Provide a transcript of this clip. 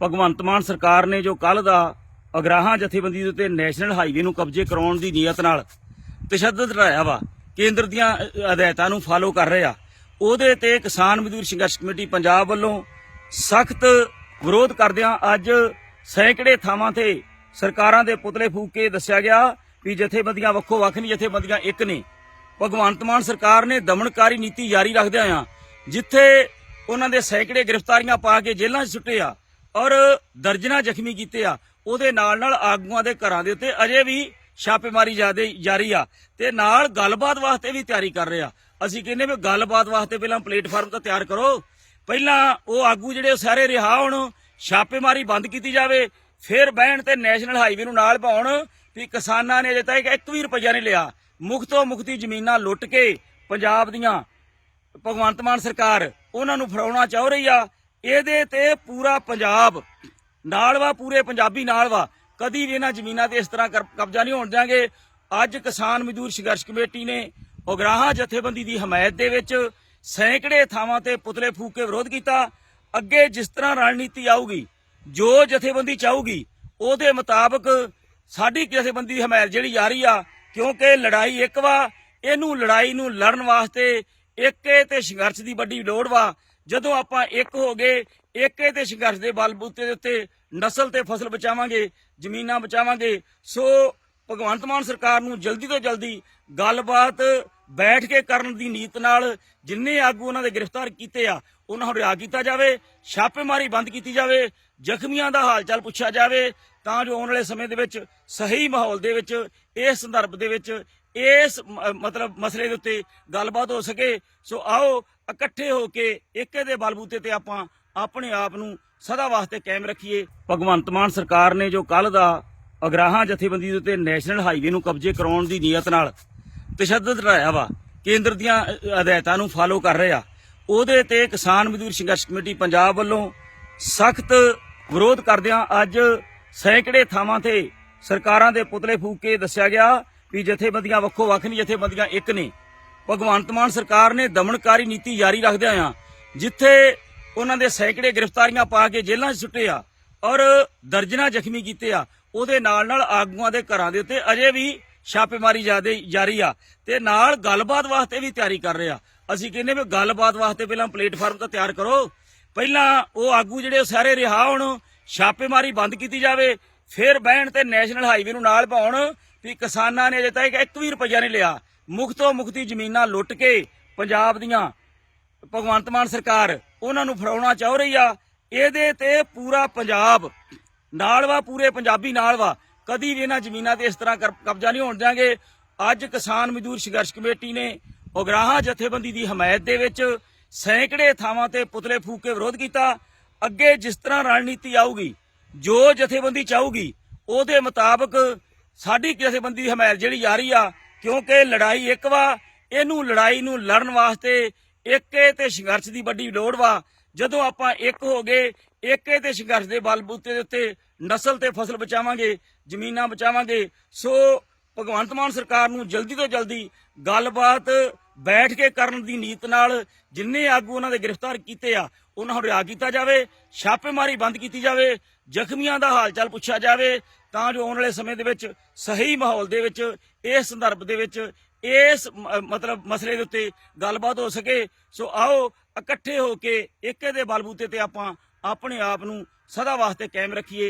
ਭਗਵੰਤ ਮਾਨ ਸਰਕਾਰ ਨੇ ਜੋ ਕੱਲ ਦਾ ਅਗਰਾਹਾਂ ਜਥੇਬੰਦੀ ਦੇ ਉੱਤੇ ਨੈਸ਼ਨਲ ਹਾਈਵੇ ਨੂੰ ਕਬਜ਼ੇ ਕਰਾਉਣ ਦੀ ਨੀਅਤ ਨਾਲ ਤਸ਼ੱਦਦ ਰਾਇਆ ਵਾ, ਕੇਂਦਰ ਦੀਆਂ ਹਦਾਇਤਾਂ ਨੂੰ ਫਾਲੋ ਕਰ ਰਿਹਾ ਉਹਦੇ ਤੇ ਕਿਸਾਨ ਮਜ਼ਦੂਰ ਸੰਘਰਸ਼ ਕਮੇਟੀ ਪੰਜਾਬ ਵੱਲੋਂ ਸਖਤ ਵਿਰੋਧ ਕਰਦਿਆਂ ਅੱਜ ਸੈਂਕੜੇ ਥਾਵਾਂ ਤੇ ਸਰਕਾਰਾਂ ਦੇ ਪੁਤਲੇ ਫੂਕ ਕੇ ਦੱਸਿਆ ਗਿਆ ਵੀ ਜਥੇਬੰਦੀਆਂ ਵੱਖੋ ਵੱਖ ਨਹੀਂ, ਜਥੇਬੰਦੀਆਂ ਇੱਕ ਨੇ। ਭਗਵੰਤ ਮਾਨ ਸਰਕਾਰ ਨੇ ਦਮਨਕਾਰੀ ਨੀਤੀ ਜਾਰੀ ਰੱਖਦਿਆਂ ਆ, ਜਿੱਥੇ ਉਹਨਾਂ ਦੇ ਸੈਂਕੜੇ ਗ੍ਰਿਫਤਾਰੀਆਂ ਪਾ ਕੇ ਜੇਲ੍ਹਾਂ 'ਚ ਸੁੱਟੇ ਆ ਔਰ ਦਰਜਨਾ ਜ਼ਖਮੀ ਕੀਤੇ ਆ। ਉਹਦੇ ਨਾਲ ਨਾਲ ਆਗੂਆਂ ਦੇ ਘਰਾਂ ਦੇ ਉੱਤੇ ਅਜੇ ਵੀ ਛਾਪੇਮਾਰੀ ਜਾਦੇ ਜਾਰੀ ਆ ਤੇ ਨਾਲ ਗੱਲਬਾਤ ਵਾਸਤੇ ਵੀ ਤਿਆਰੀ ਕਰ ਰਿਹਾ ਅਸੀਂ ਕਹਿੰਦੇ ਵੀ ਗੱਲਬਾਤ ਵਾਸਤੇ ਪਹਿਲਾਂ ਪਲੇਟਫਾਰਮ ਤਾਂ ਤਿਆਰ ਕਰੋ। ਪਹਿਲਾਂ ਉਹ ਆਗੂ ਜਿਹੜੇ ਉਹ ਸਾਰੇ ਰਿਹਾ ਹੋਣ, ਛਾਪੇਮਾਰੀ ਬੰਦ ਕੀਤੀ ਜਾਵੇ, ਫਿਰ ਬਹਿਣ ਤੇ ਨੈਸ਼ਨਲ ਹਾਈਵੇ ਨੂੰ ਨਾਲ ਪਾਉਣ ਵੀ ਕਿਸਾਨਾਂ ਨੇ ਅਜੇ ਤੱਕ ਇੱਕ ਵੀ ਰੁਪਈਆ ਨਹੀਂ ਲਿਆ। ਮੁਖਤੋਂ ਮੁਖਤੀ ਜ਼ਮੀਨਾਂ ਲੁੱਟ ਕੇ ਪੰਜਾਬ ਦੀਆਂ ਭਗਵੰਤ ਮਾਨ ਸਰਕਾਰ ਉਹਨਾਂ ਨੂੰ ਫੜਾਉਣਾ ਚਾਹ ਰਹੀ ਆ। ਇਹਦੇ ਤੇ ਪੂਰਾ ਪੰਜਾਬ ਨਾਲ ਵਾ, ਪੂਰੇ ਪੰਜਾਬੀ ਨਾਲ ਵਾ। ਕਦੀ ਵੀ ਇਹਨਾਂ ਜ਼ਮੀਨਾਂ ਤੇ ਇਸ ਤਰ੍ਹਾਂ ਕਰ- ਕਬਜ਼ਾ ਨਹੀਂ ਹੋਣ ਦਿਆਂਗੇ। ਅੱਜ ਕਿਸਾਨ ਮਜ਼ਦੂਰ ਸੰਘਰਸ਼ ਕਮੇਟੀ ਨੇ ਉਗਰਾਹਾਂ ਜਥੇਬੰਦੀ ਦੀ ਹਮਾਇਤ ਦੇ ਵਿੱਚ ਸੈਂਕੜੇ ਥਾਵਾਂ ਤੇ ਪੁਤਲੇ ਫੂਕ ਕੇ ਵਿਰੋਧ ਕੀਤਾ। ਅੱਗੇ ਜਿਸ ਤਰ੍ਹਾਂ ਰਣਨੀਤੀ ਆਊਗੀ, ਜੋ ਜਥੇਬੰਦੀ ਚਾਹੂਗੀ ਉਹਦੇ ਮੁਤਾਬਕ ਸਾਡੀ ਜਥੇਬੰਦੀ ਦੀ ਹਮਾਇਤ ਜਿਹੜੀ ਜਾਰੀ ਆ, ਕਿਉਂਕਿ ਲੜਾਈ ਇੱਕ ਵਾ, ਇਹਨੂੰ ਲੜਾਈ ਨੂੰ ਲੜਨ ਵਾਸਤੇ ਏਕੇ ਤੇ ਸੰਘਰਸ਼ ਦੀ ਵੱਡੀ ਲੋੜ ਵਾ। ਜਦੋਂ ਆਪਾਂ ਇੱਕ ਹੋ ਗਏ ਏਕੇ ਤੇ ਸੰਘਰਸ਼ ਦੇ ਬਲਬੂਤੇ ਦੇ ਉੱਤੇ ਨਸਲ ਤੇ ਫਸਲ ਬਚਾਵਾਂਗੇ, ਜ਼ਮੀਨਾਂ ਬਚਾਵਾਂਗੇ, ਸੋ ਭਗਵੰਤ ਮਾਨ ਸਰਕਾਰ ਨੂੰ ਜਲਦੀ ਤੋਂ ਜਲਦੀ ਗੱਲਬਾਤ ਬੈਠ ਕੇ ਕਰਨ ਦੀ ਨੀਤ ਨਾਲ ਜਿੰਨੇ ਆਗੂ ਉਹਨਾਂ ਦੇ ਗ੍ਰਿਫਤਾਰ ਕੀਤੇ ਆ, ਉਹਨਾਂ ਨੂੰ ਰਿਹਾ ਕੀਤਾ ਜਾਵੇ, ਛਾਪੇਮਾਰੀ ਬੰਦ ਕੀਤੀ ਜਾਵੇ, ਜ਼ਖਮੀਆਂ ਦਾ ਹਾਲ ਪੁੱਛਿਆ ਜਾਵੇ, ਤਾਂ ਜੋ ਆਉਣ ਵਾਲੇ ਸਮੇਂ ਦੇ ਵਿੱਚ ਸਹੀ ਮਾਹੌਲ ਦੇ ਵਿੱਚ ਇਸ ਸੰਦਰਭ ਦੇ ਵਿੱਚ, ਇਸ ਮਤਲਬ ਮਸਲੇ ਦੇ ਉੱਤੇ ਗੱਲਬਾਤ ਹੋ ਸਕੇ। ਸੋ ਆਓ, ਇਕੱਠੇ ਹੋ ਕੇ ਏਕੇ ਦੇ ਬਲਬੂਤੇ ਤੇ ਆਪਾਂ ਆਪਣੇ ਆਪ ਨੂੰ ਸਦਾ ਵਾਸਤੇ ਕਾਇਮ ਰੱਖੀਏ। ਭਗਵੰਤ ਮਾਨ ਸਰਕਾਰ ਨੇ ਜੋ ਕੱਲ ਦਾ ਅਗਰਾਹਾਂ ਜਥੇਬੰਦੀ ਦੇ ਉੱਤੇ ਨੈਸ਼ਨਲ ਹਾਈਵੇ ਨੂੰ ਕਬਜ਼ੇ ਕਰਾਉਣ ਦੀ ਨੀਅਤ ਨਾਲ ਤਸ਼ੱਦਦ ਰਾਇਆ ਵਾ। ਕੇਂਦਰ ਦੀਆਂ ਹਦਾਇਤਾਂ ਨੂੰ ਫਾਲੋ ਕਰ ਰਿਹਾ ਉਹਦੇ ਤੇ ਕਿਸਾਨ ਮਜ਼ਦੂਰ ਸੰਘਰਸ਼ ਕਮੇਟੀ ਪੰਜਾਬ ਵੱਲੋਂ ਸਖਤ ਵਿਰੋਧ ਕਰਦਿਆਂ ਅੱਜ ਸੈਂਕੜੇ ਥਾਵਾਂ ਤੇ ਸਰਕਾਰਾਂ ਦੇ ਪੁਤਲੇ ਫੂਕ ਕੇ ਦੱਸਿਆ ਗਿਆ ਵੀ ਜਥੇਬੰਦੀਆਂ ਵੱਖੋ ਵੱਖ ਨਹੀਂ, ਜਥੇਬੰਦੀਆਂ ਇੱਕ ਨੇ। ਭਗਵੰਤ ਮਾਨ ਸਰਕਾਰ ਨੇ ਦਮਨਕਾਰੀ ਨੀਤੀ ਜਾਰੀ ਰੱਖਦਿਆਂ ਆ, ਜਿੱਥੇ ਉਹਨਾਂ ਦੇ ਸੈਂਕੜੇ ਗ੍ਰਿਫਤਾਰੀਆਂ ਪਾ ਕੇ ਜੇਲ੍ਹਾਂ 'ਚ ਸੁੱਟੇ ਆ ਔਰ ਦਰਜਨਾ ਜ਼ਖਮੀ ਕੀਤੇ ਆ। ਉਹਦੇ ਨਾਲ ਨਾਲ ਆਗੂਆਂ ਦੇ ਘਰਾਂ ਦੇ ਉੱਤੇ ਅਜੇ ਵੀ ਛਾਪੇਮਾਰੀ ਜਾਦੇ ਜਾਰੀ ਆ। ਤੇ ਨਾਲ ਗੱਲਬਾਤ ਵਾਸਤੇ ਵੀ ਤਿਆਰੀ ਕਰ ਰਿਹਾ ਅਸੀਂ ਕਹਿੰਦੇ ਵੀ ਗੱਲਬਾਤ ਵਾਸਤੇ ਪਹਿਲਾਂ ਪਲੇਟਫਾਰਮ ਤਾਂ ਤਿਆਰ ਕਰੋ। ਪਹਿਲਾਂ ਉਹ ਆਗੂ ਜਿਹੜੇ ਉਹ ਸਾਰੇ ਰਿਹਾ ਹੋਣ, ਛਾਪੇਮਾਰੀ ਬੰਦ ਕੀਤੀ ਜਾਵੇ, ਫਿਰ ਬਹਿਣ ਤੇ ਨੈਸ਼ਨਲ ਹਾਈਵੇ ਨੂੰ ਨਾਲ ਪਾਉਣ ਵੀ ਕਿਸਾਨਾਂ ਨੇ ਅਜੇ ਤੱਕ ਇੱਕ ਵੀ ਰੁਪਈਆ ਨਹੀਂ ਲਿਆ। ਮੁਖਤੋਂ ਮੁਖਤੀ ਜ਼ਮੀਨਾਂ ਲੁੱਟ ਕੇ ਪੰਜਾਬ ਦੀਆਂ ਭਗਵੰਤ ਮਾਨ ਸਰਕਾਰ ਉਹਨਾਂ ਨੂੰ ਫੜਾਉਣਾ ਚਾਹ ਰਹੀ ਆ। ਇਹਦੇ ਤੇ ਪੂਰਾ ਪੰਜਾਬ ਨਾਲ ਵਾ, ਪੂਰੇ ਪੰਜਾਬੀ ਨਾਲ ਵਾ। ਕਦੀ ਵੀ ਇਹਨਾਂ ਜ਼ਮੀਨਾਂ ਤੇ ਇਸ ਤਰ੍ਹਾਂ ਕਬਜ਼ਾ ਨਹੀਂ ਹੋਣ ਦਿਆਂਗੇ। ਅੱਜ ਕਿਸਾਨ ਮਜ਼ਦੂਰ ਸੰਘਰਸ਼ ਕਮੇਟੀ ਨੇ ਉਗਰਾਹਾਂ ਜਥੇਬੰਦੀ ਦੀ ਹਮਾਇਤ ਦੇ ਵਿੱਚ ਸੈਂਕੜੇ ਥਾਵਾਂ ਤੇ ਪੁਤਲੇ ਫੂਕ ਕੇ ਵਿਰੋਧ ਕੀਤਾ। ਅੱਗੇ ਜਿਸ ਤਰ੍ਹਾਂ ਰਣਨੀਤੀ ਆਊਗੀ, ਜੋ ਜਥੇਬੰਦੀ ਚਾਹੂਗੀ, ਉਹਦੇ ਮੁਤਾਬਕ ਸਾਡੀ ਜਥੇਬੰਦੀ ਦੀ ਹਮਾਇਤ ਜਿਹੜੀ ਜਾਰੀ ਆ, ਕਿਉਂਕਿ ਲੜਾਈ ਇੱਕ ਵਾ, ਇਹਨੂੰ ਲੜਾਈ ਨੂੰ ਲੜਨ ਵਾਸਤੇ ਏਕੇ ਤੇ ਸੰਘਰਸ਼ ਦੀ ਵੱਡੀ ਲੋੜ ਵਾ। ਜਦੋਂ ਆਪਾਂ ਇੱਕ ਹੋ ਗਏ ਏਕੇ ਤੇ ਸੰਘਰਸ਼ ਦੇ ਬਲ ਬੂਤੇ ਦੇ ਉੱਤੇ ਨਸਲ ਤੇ ਫਸਲ ਬਚਾਵਾਂਗੇ, ਜ਼ਮੀਨਾਂ ਬਚਾਵਾਂਗੇ। ਸੋ ਭਗਵੰਤ ਮਾਨ ਸਰਕਾਰ ਨੂੰ ਜਲਦੀ ਤੋਂ ਜਲਦੀ ਗੱਲਬਾਤ ਬੈਠ ਕੇ ਕਰਨ ਦੀ ਨੀਤ ਨਾਲ ਜਿੰਨੇ ਆਗੂ ਉਹਨਾਂ ਦੇ ਗ੍ਰਿਫਤਾਰ ਕੀਤੇ ਆ, ਉਹਨਾਂ ਨੂੰ ਰਿਹਾ ਕੀਤਾ ਜਾਵੇ, ਛਾਪੇਮਾਰੀ ਬੰਦ ਕੀਤੀ ਜਾਵੇ, ਜ਼ਖਮੀਆਂ ਦਾ ਹਾਲ ਚਾਲ ਪੁੱਛਿਆ ਜਾਵੇ, ਤਾਂ ਜੋ ਆਉਣ ਵਾਲੇ ਸਮੇਂ ਦੇ ਵਿੱਚ ਸਹੀ ਮਾਹੌਲ ਦੇ ਵਿੱਚ, ਇਸ ਸੰਦਰਭ ਦੇ ਵਿੱਚ, ਇਸ ਮ- ਮਤਲਬ ਮਸਲੇ ਦੇ ਉੱਤੇ ਗੱਲਬਾਤ ਹੋ ਸਕੇ। ਸੋ ਆਓ ਇਕੱਠੇ ਹੋ ਕੇ ਏਕੇ ਦੇ ਬਲਬੂਤੇ ਤੇ ਆਪਾਂ ਆਪਣੇ ਆਪ ਨੂੰ ਸਦਾ ਵਾਸਤੇ ਕਾਇਮ ਰੱਖੀਏ।